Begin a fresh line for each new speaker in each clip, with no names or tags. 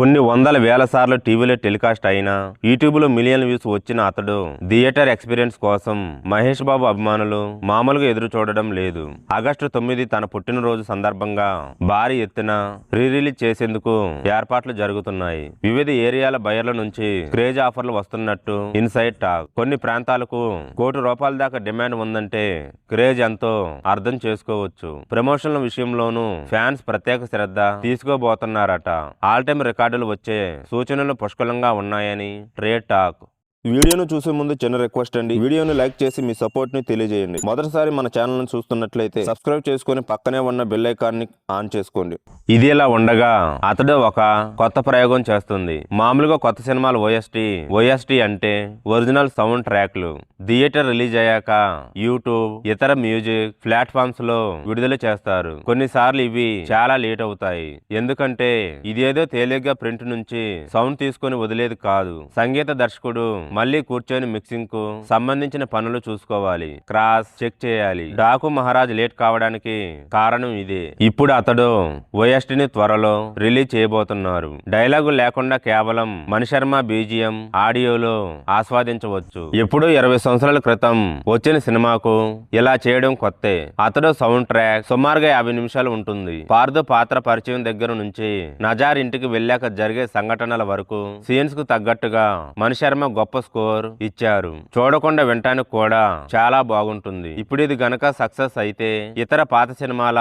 కొన్ని వందల వేల సార్లు టీవీలో టెలికాస్ట్ అయినా యూట్యూబ్లో మిలియన్ వ్యూస్ వచ్చిన అతడు థియేటర్ ఎక్స్పీరియన్స్ కోసం మహేష్ బాబు అభిమానులు మామూలుగా ఎదురు చూడడం లేదు. ఆగస్టు తొమ్మిది తన పుట్టినరోజు సందర్భంగా భారీ ఎత్తున రీ రిలీజ్ చేసేందుకు ఏర్పాట్లు జరుగుతున్నాయి. వివిధ ఏరియాల బయర్ల నుంచి క్రేజ్ ఆఫర్లు వస్తున్నట్టు ఇన్సైడ్ టాక్. కొన్ని ప్రాంతాలకు కోటి రూపాయల దాకా డిమాండ్ ఉందంటే క్రేజ్ ఎంతో అర్థం చేసుకోవచ్చు. ప్రమోషన్ల విషయంలోనూ ఫ్యాన్స్ ప్రత్యేక శ్రద్ధ తీసుకోబోతున్నారట. ఆల్ టైమ్ రికార్డులు వచ్చే సూచనలు పుష్కలంగా ఉన్నాయని ట్రేడ్ టాక్. వీడియోను చూసే ముందు చిన్న రిక్వెస్ట్ అండి. వీడియోను లైక్ చేసి మీ సపోర్ట్ని తెలియజేయండి. మొదటిసారి మన ఛానల్ చూస్తున్నట్లయితే సబ్స్క్రైబ్ చేసుకుని పక్కనే ఉన్న బెల్ ఐకాన్ని ఆన్ చేసుకోండి. ఇది ఇలా ఉండగా అతడు ఒక కొత్త ప్రయోగం చేస్తుంది. మామూలుగా కొత్త సినిమాలు ఓఎస్టీ ఓఎస్టీ అంటే ఒరిజినల్ సౌండ్ ట్రాక్లు థియేటర్ రిలీజ్ అయ్యాక యూట్యూబ్ ఇతర మ్యూజిక్ ప్లాట్ఫామ్స్లో విడుదల చేస్తారు. కొన్నిసార్లు ఇవి చాలా లేట్ అవుతాయి. ఎందుకంటే ఇదేదో తేలిగ్గా ప్రింట్ నుంచి సౌండ్ తీసుకొని వదిలేది కాదు. సంగీత దర్శకుడు మళ్ళీ కూర్చొని మిక్సింగ్కు సంబంధించిన పనులు చూసుకోవాలి. క్రాస్ చెక్ చేయాలి. డాకు మహారాజ్ లేట్ కావడానికి కారణం ఇదే. ఇప్పుడు అతడు OST ని త్వరలో రిలీజ్ చేయబోతున్నారు. డైలాగు లేకుండా కేవలం మణిశర్మ బీజిఎం ఆడియోలో ఆస్వాదించవచ్చు. ఎప్పుడో ఇరవై సంవత్సరాల క్రితం వచ్చిన సినిమాకు ఇలా చేయడం కొత్తే. అతడు సౌండ్ ట్రాక్ సుమారుగా యాభై నిమిషాలు ఉంటుంది. పార్దు పాత్ర పరిచయం దగ్గర నుంచి నజార్ ఇంటికి వెళ్ళాక జరిగే సంఘటనల వరకు సీన్స్కు తగ్గట్టుగా మణిశర్మ గొప్ప స్కోర్ ఇచ్చారు. చూడకుండా వినటానికి కూడా. చాలా బాగుంటుంది. ఇప్పుడు ఇది గనక సక్సెస్ అయితే ఇతర పాత సినిమాల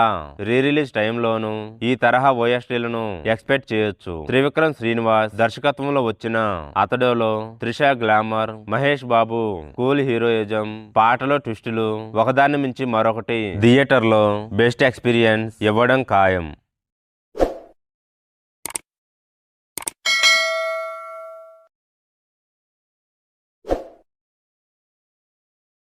రీ రిలీజ్ టైంలోను ఈ తరహా ఓఎస్టీలను ఎక్స్పెక్ట్ చేయొచ్చు. త్రివిక్రమ్ శ్రీనివాస్ దర్శకత్వంలో వచ్చిన అతడులో Trisha glamour Mahesh Babu cool heroism పాటలో ట్విస్టులు ఒకదాన్ని మించి మరొకటి థియేటర్లో బెస్ట్ ఎక్స్పీరియన్స్ ఇవ్వడం ఖాయం.